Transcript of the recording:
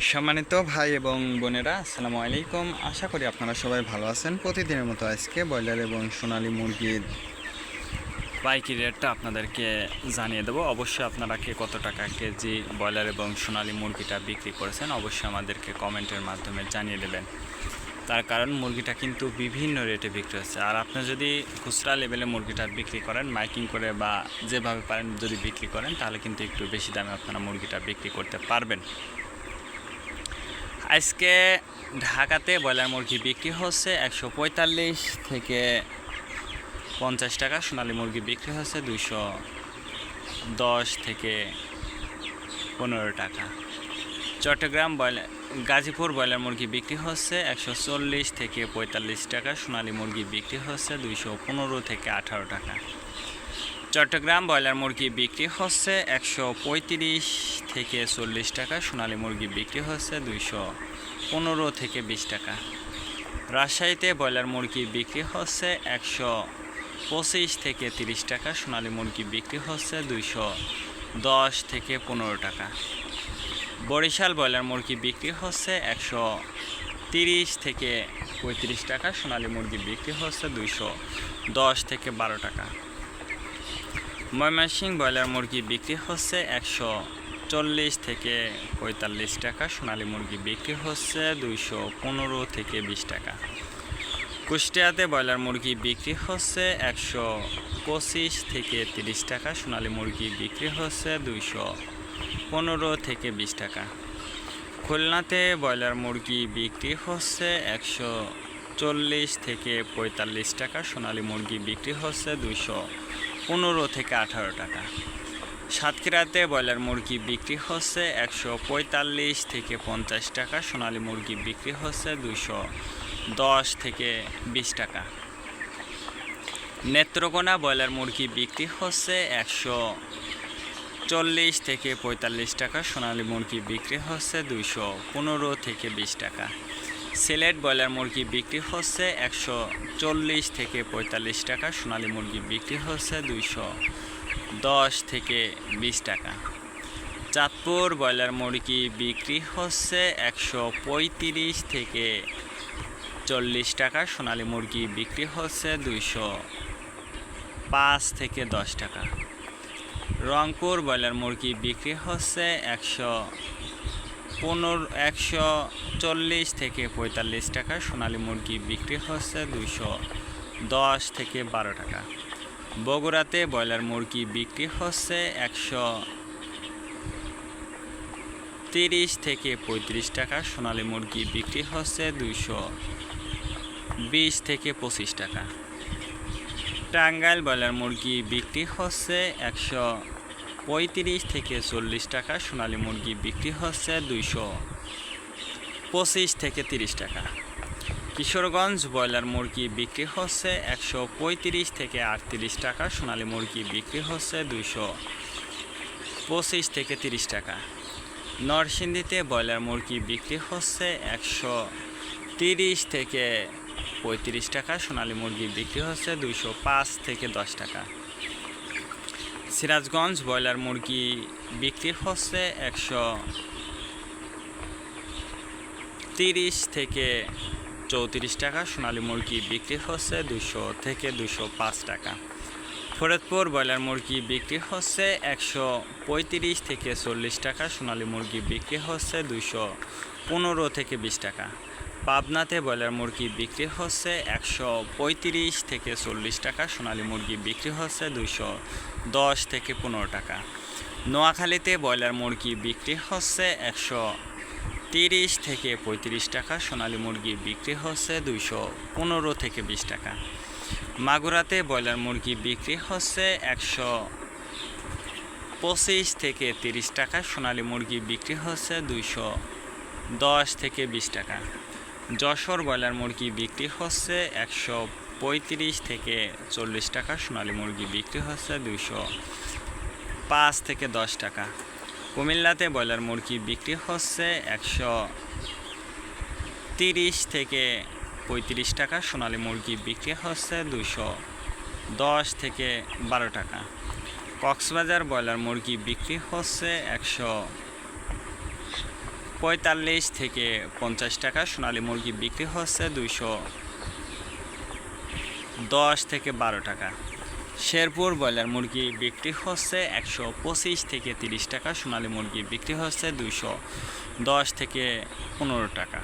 সম্মানিত ভাই এবং বোনেরা, আসসালামু আলাইকুম। আশা করি আপনারা সবাই ভালো আছেন। প্রতিদিনের মতো আজকে ব্রয়লার এবং সোনালী মুরগির পাইকি রেটটা আপনাদেরকে জানিয়ে দেবো। অবশ্যই আপনারা কে কত টাকা কেজি ব্রয়লার এবং সোনালী মুরগিটা বিক্রি করেছেন, অবশ্যই আমাদেরকে কমেন্টের মাধ্যমে জানিয়ে দেবেন। তার কারণ, মুরগিটা কিন্তু বিভিন্ন রেটে বিক্রি হচ্ছে। আর আপনি যদি খুচরা লেভেলে মুরগিটা বিক্রি করেন, মাইকিং করে বা যেভাবে পারেন যদি বিক্রি করেন, তাহলে কিন্তু একটু বেশি দামে আপনারা মুরগিটা বিক্রি করতে পারবেন। আজকে ঢাকাতে ব্রয়লার মুরগি বিক্রি হচ্ছে একশো পঁয়তাল্লিশ থেকে পঞ্চাশ টাকা। সোনালী মুরগি বিক্রি হচ্ছে দুইশো দশ থেকে পনেরো টাকা। চট্টগ্রাম ব্রয়লার গাজীপুর ব্রয়লার মুরগি বিক্রি হচ্ছে একশো চল্লিশ থেকে পঁয়তাল্লিশ টাকা। সোনালী মুরগি বিক্রি হচ্ছে দুইশো পনেরো থেকে আঠারো টাকা। চট্টগ্রাম ব্রয়লার মুরগি বিক্রি হচ্ছে একশো পঁয়ত্রিশ থেকে চল্লিশ টাকা, সোনালী মুরগি বিক্রি হচ্ছে দুইশো পনেরো থেকে বিশ টাকা। রাজশাহীতে ব্রয়লার মুরগি বিক্রি হচ্ছে একশো পঁচিশ থেকে তিরিশ টাকা, সোনালী মুরগি বিক্রি হচ্ছে দুইশো দশ থেকে পনেরো টাকা। বরিশাল ব্রয়লার মুরগি বিক্রি হচ্ছে একশো তিরিশ থেকে পঁয়ত্রিশ টাকা, সোনালী মুরগি বিক্রি হচ্ছে দুইশো দশ থেকে বারো টাকা। ময়মনসিংহ ব্রয়লার মুরগি বিক্রি হচ্ছে একশো চল্লিশ থেকে পঁয়তাল্লিশ টাকা, সোনালী মুরগি বিক্রি হচ্ছে দুইশো পনেরো থেকে বিশ টাকা। কুষ্টিয়াতে ব্রয়লার মুরগি বিক্রি হচ্ছে একশো পঁচিশ থেকে তিরিশ টাকা, সোনালী মুরগি বিক্রি হচ্ছে দুইশো পনেরো থেকে বিশ টাকা। খুলনাতে ব্রয়লার মুরগি বিক্রি হচ্ছে একশো চল্লিশ থেকে পঁয়তাল্লিশ টাকা, সোনালী মুরগি বিক্রি হচ্ছে দুইশো পনেরো থেকে আঠারো টাকা। সাতক্ষীরাতে ব্রয়লার মুরগি বিক্রি হচ্ছে একশো পঁয়তাল্লিশ থেকে পঞ্চাশ টাকা, সোনালী মুরগি বিক্রি হচ্ছে দুশো দশ থেকে বিশ টাকা। নেত্রকোনা ব্রয়লার মুরগি বিক্রি হচ্ছে একশো চল্লিশ থেকে পঁয়তাল্লিশ টাকা, সোনালী মুরগি বিক্রি হচ্ছে দুশো পনেরো থেকে বিশ টাকা। সিলেট ব্রয়লার মুরগি বিক্রি হচ্ছে একশো চল্লিশ থেকে পঁয়তাল্লিশ টাকা, সোনালী মুরগি বিক্রি হচ্ছে দুইশো দশ থেকে বিশ টাকা। চাঁদপুর ব্রয়লার মুরগি বিক্রি হচ্ছে একশো পঁয়ত্রিশ থেকে চল্লিশ টাকা, সোনালী মুরগি বিক্রি হচ্ছে দুইশো পাঁচ থেকে দশ টাকা। রংপুর ব্রয়লার মুরগি বিক্রি হচ্ছে একশো পনেরো, একশো চল্লিশ থেকে পঁয়তাল্লিশ টাকা সোনালী মুরগি বিক্রি হচ্ছে দুইশো দশ থেকে বারো টাকা। বগুড়াতে ব্রয়লার মুরগি বিক্রি হচ্ছে একশো তিরিশ থেকে পঁয়ত্রিশ টাকা, সোনালী মুরগি বিক্রি হচ্ছে দুইশো বিশ থেকে পঁচিশ টাকা। টাঙ্গাইল ব্রয়লার মুরগি বিক্রি হচ্ছে একশো পঁয়ত্রিশ থেকে চল্লিশ টাকা সোনালী মুরগি বিক্রি হচ্ছে দুইশো। পঁচিশ থেকে তিরিশ টাকা। কিশোরগঞ্জ ব্রয়লার মুরগি বিক্রি হচ্ছে একশো পঁয়ত্রিশ থেকে আটত্রিশ টাকা, সোনালী মুরগি বিক্রি হচ্ছে দুইশো। পঁচিশ থেকে তিরিশ টাকা। নরসিংদীতে ব্রয়লার মুরগি বিক্রি হচ্ছে একশো তিরিশ থেকে পঁয়ত্রিশ টাকা, সোনালী মুরগি বিক্রি হচ্ছে দুইশো পাঁচ থেকে দশ টাকা। সিরাজগঞ্জ ব্রয়লার মুরগি বিক্রি হচ্ছে একশো তিরিশ থেকে চৌত্রিশ টাকা, সোনালী মুরগি বিক্রি হচ্ছে দুশো থেকে দুশো পাঁচ টাকা। ফরিদপুর ব্রয়লার মুরগি বিক্রি হচ্ছে একশো পঁয়ত্রিশ থেকে চল্লিশ টাকা, সোনালী মুরগি বিক্রি হচ্ছে দুশো পনেরো থেকে বিশ টাকা। পাবনাতে ব্রয়লার মুরগি বিক্রি হচ্ছে একশো পঁয়ত্রিশ থেকে চল্লিশ টাকা, সোনালী মুরগি বিক্রি হচ্ছে দুশো দশ থেকে পনেরো টাকা। নোয়াখালীতে ব্রয়লার মুরগি বিক্রি হচ্ছে একশো তিরিশ থেকে পঁয়ত্রিশ টাকা, সোনালী মুরগি বিক্রি হচ্ছে দুইশো পনেরো থেকে বিশ টাকা। মাগুরাতে ব্রয়লার মুরগি বিক্রি হচ্ছে একশো পঁচিশ থেকে তিরিশ টাকা, সোনালী মুরগি বিক্রি হচ্ছে দুইশো দশ থেকে বিশ টাকা। যশোর ব্রয়লার মুরগি বিক্রি হচ্ছে একশো পঁয়ত্রিশ থেকে চল্লিশ টাকা, সোনালী মুরগি বিক্রি হচ্ছে দুইশো পাঁচ থেকে দশ টাকা। কুমিল্লাতে ব্রয়লার মুরগি বিক্রি হচ্ছে একশো তিরিশ থেকে পঁয়ত্রিশ টাকা, সোনালী মুরগি বিক্রি হচ্ছে দুশো দশ থেকে বারো টাকা। কক্সবাজার ব্রয়লার মুরগি বিক্রি হচ্ছে একশো পঁয়তাল্লিশ থেকে পঞ্চাশ টাকা সোনালি মুরগি বিক্রি হচ্ছে দুইশো দশ থেকে বারো টাকা। শেরপুর ব্রয়লার মুরগি বিক্রি হচ্ছে একশো পঁচিশ থেকে তিরিশ টাকা, সোনালি মুরগি বিক্রি হচ্ছে দুইশো দশ থেকে পনেরো টাকা।